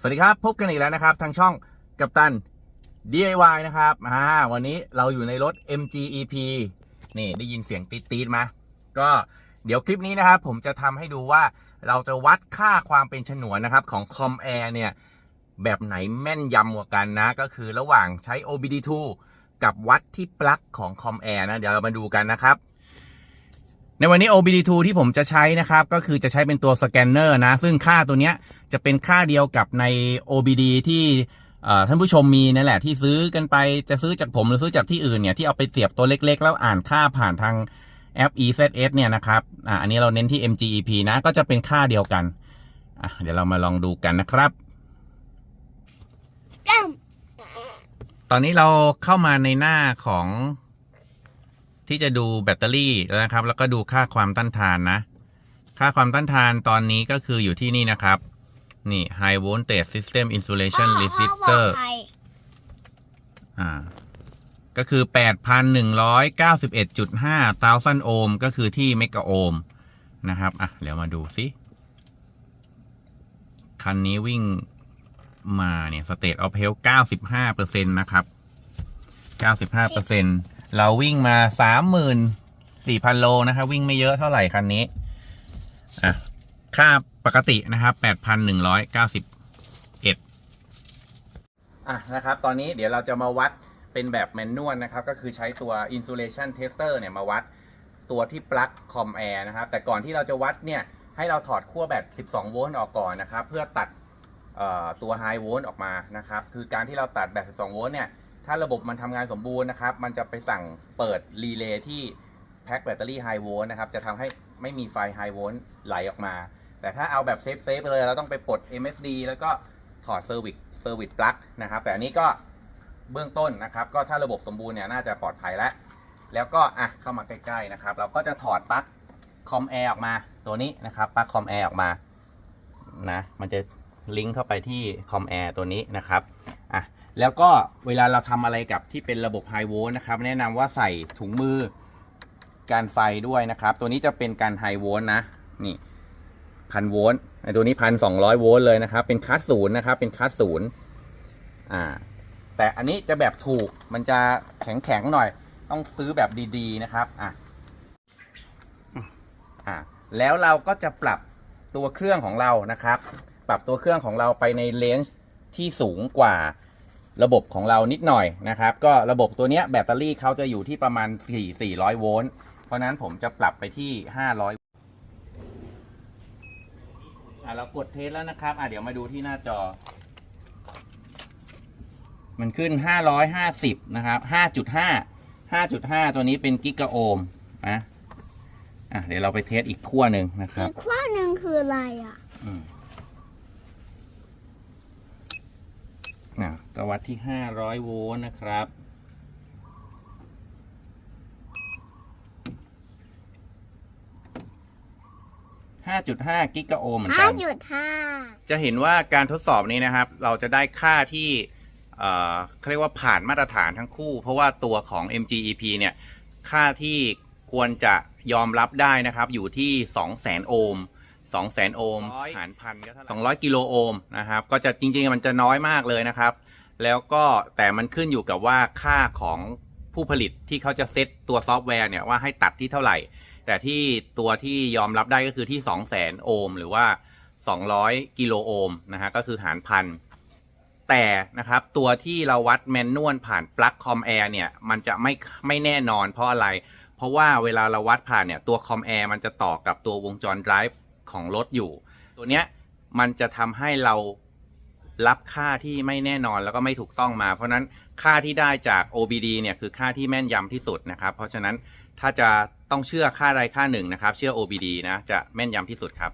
สวัสดีครับ พบกันอีกแล้วนะครับ ทางช่องกัปตัน DIY นะครับอ่าวันนี้เราอยู่ในรถ MGEP นี่ได้ยินเสียงตีดตีดๆไหมก็เดี๋ยวคลิปนี้นะครับ ผมจะทำให้ดูว่าเราจะวัดค่าความเป็นฉนวนนะครับ ของ Com Air เนี่ย แบบไหนแม่นยำกว่ากันนะ ก็คือระหว่างใช้ OBD2 กับวัดที่ปลั๊กของ Com Air นะ เดี๋ยวเรามาดูกันนะครับ ในวันนี้ OBD2 ที่ผมจะใช้นะครับ ก็คือจะใช้เป็นตัวสแกนเนอร์นะ ซึ่งค่าตัวเนี้ยจะเป็นค่าเดียวกับใน OBD ที่เอ่อท่านผู้ชมมีนั่นแหละที่ซื้อกันไปจะซื้อจากผมหรือซื้อจากที่อื่นเนี่ยที่เอาไปเสียบตัวเล็กๆ แล้วอ่านค่าผ่านทางแอป EZS เนี่ยนะครับอ่าอันนี้เราเน้นที่ MGEP นะก็จะเป็นค่าเดียวกันอะเดี๋ยวเรามาลองดูกันนะครับ ตอนนี้เราเข้ามาในหน้าของ ที่จะดูแบตเตอรี่แล้วนะครับ แล้วก็ดูค่าความต้านทานนะ ค่าความต้านทานตอนนี้ก็คืออยู่ที่นี่นะครับ นี่ High Voltage System Insulation Resistor อ่าก็คือ 8,191.5 thousand ohm ก็คือที่เมกะโอห์มนะครับ อะเดี๋ยวมาดูสิคันนี้วิ่งมาเนี่ย state of health 95%นะครับ 95% เราวิ่งมา34,000โลนะครับ วิ่งไม่เยอะเท่าไหร่คันนี้ อะ ค่าปกตินะครับ8,191อะนะครับ ตอนนี้เดี๋ยวเราจะมาวัดเป็นแบบแมนนวลนะครับ ก็คือใช้ตัว insulation tester เนี่ยมาวัดตัวที่ปลั๊กคอมแอร์นะครับ แต่ก่อนที่เราจะวัดเนี่ย ให้เราถอดขั้วแบต 12 โวลต์ออกก่อนนะครับ เพื่อตัดตัว high volt ออกมานะครับ คือการที่เราตัดแบต 12 โวลต์เนี่ย ถ้าระบบมันทำงานสมบูรณ์นะครับ มันจะไปสั่งเปิดรีเลย์ที่แพ็คแบตเตอรี่ high volt นะครับ จะทำให้ไม่มีไฟ high volt ไหลออกมา แต่ถ้าเอาแบบเซฟเซฟไปเลย เราต้องไปปลด MSD แล้วก็ถอดเซอร์วิสเซอร์วิสปลั๊กนะครับ แต่อันนี้ก็เบื้องต้นนะครับ ก็ถ้าระบบสมบูรณ์เนี่ยน่าจะปลอดภัยแล้ว แล้วก็อะเข้ามาใกล้ๆนะครับ เราก็จะถอดปลั๊กคอมแอร์ออกมาตัวนี้นะครับปลั๊กคอมแอร์ออกมานะ มันจะลิงก์เข้าไปที่คอมแอร์ตัวนี้นะครับ อะ แล้วก็เวลาเราทำอะไรกับที่เป็นระบบไฮโวลต์นะครับ แนะนำว่าใส่ถุงมือการไฟด้วยนะครับ ตัวนี้จะเป็นการไฮโวลต์นะ นี่พันโวลต์ไอตัวนี้พันสองร้อยโวลต์เลยนะครับ เป็นคัสศูนย์นะครับ เป็นคัสศูนย์อ่า แต่อันนี้จะแบบถูก มันจะแข็งๆหน่อย ต้องซื้อแบบดีๆนะครับ อะ อะแล้วเราก็จะปรับตัวเครื่องของเรานะครับ ปรับตัวเครื่องของเราไปในเลนส์ที่สูงกว่า ระบบของเรานิดหน่อยนะครับ ก็ระบบตัวนี้แบตเตอรี่เขาจะอยู่ที่ประมาณ 4 400 โวลต์ เพราะนั้นผมจะปรับไปที่ 500อะเรากดเทสแล้วนะครับ อะเดี๋ยวมาดูที่หน้าจอ มันขึ้น 550 นะครับ 5.5 5.5 ตัวนี้เป็นกิกะโอห์มนะอะเดี๋ยวเราไปเทสอีกขั้วหนึ่งนะครับอีกข้อหนึ่งคืออะไรอะ อืมอะก็ วัดที่ 500 โวลต์นะครับ 5.5 กิกะโอห์มเหมือนห้ากัน จุดห้าจะเห็นว่าการทดสอบนี้นะครับ เราจะได้ค่าที่เอ่อเขาเรียกว่าผ่านมาตรฐานทั้งคู่ เพราะว่าตัวของ MGEP เนี่ย ค่าที่ควรจะยอมรับได้นะครับ อยู่ที่ 200,000 โอห์ม200,000 โอห์มหารพันก็เท่าไหร่200 กิโลโอห์มนะครับ ก็จะจริงๆ มันจะน้อยมากเลยนะครับ แล้วก็แต่มันขึ้นอยู่กับว่าค่าของผู้ผลิตที่เขาจะเซตตัวซอฟต์แวร์เนี่ยว่าให้ตัดที่เท่าไหร่ แต่ที่ตัวที่ยอมรับได้ก็คือที่ 200,000 โอห์มหรือว่า 200 กิโลโอห์มนะฮะก็คือหารพันแต่นะครับตัวที่เราวัดแมนนวลผ่านปลั๊กคอมแอร์เนี่ยมันจะไม่ไม่แน่นอนเพราะอะไร เพราะว่าเวลาเราวัดผ่านเนี่ยตัวคอมแอร์มันจะต่อกับตัววงจรไดรฟ์ของรถอยู่ ตัวเนี้ยมันจะทำให้เรา รับค่าที่ไม่แน่นอนแล้วก็ไม่ถูกต้องมา เพราะฉะนั้นค่าที่ได้จาก OBD เนี่ยคือค่าที่แม่นยำที่สุดนะครับ เพราะฉะนั้นถ้าจะต้องเชื่อค่าใดค่าหนึ่งนะครับ เชื่อ OBD นะจะแม่นยำที่สุดครับ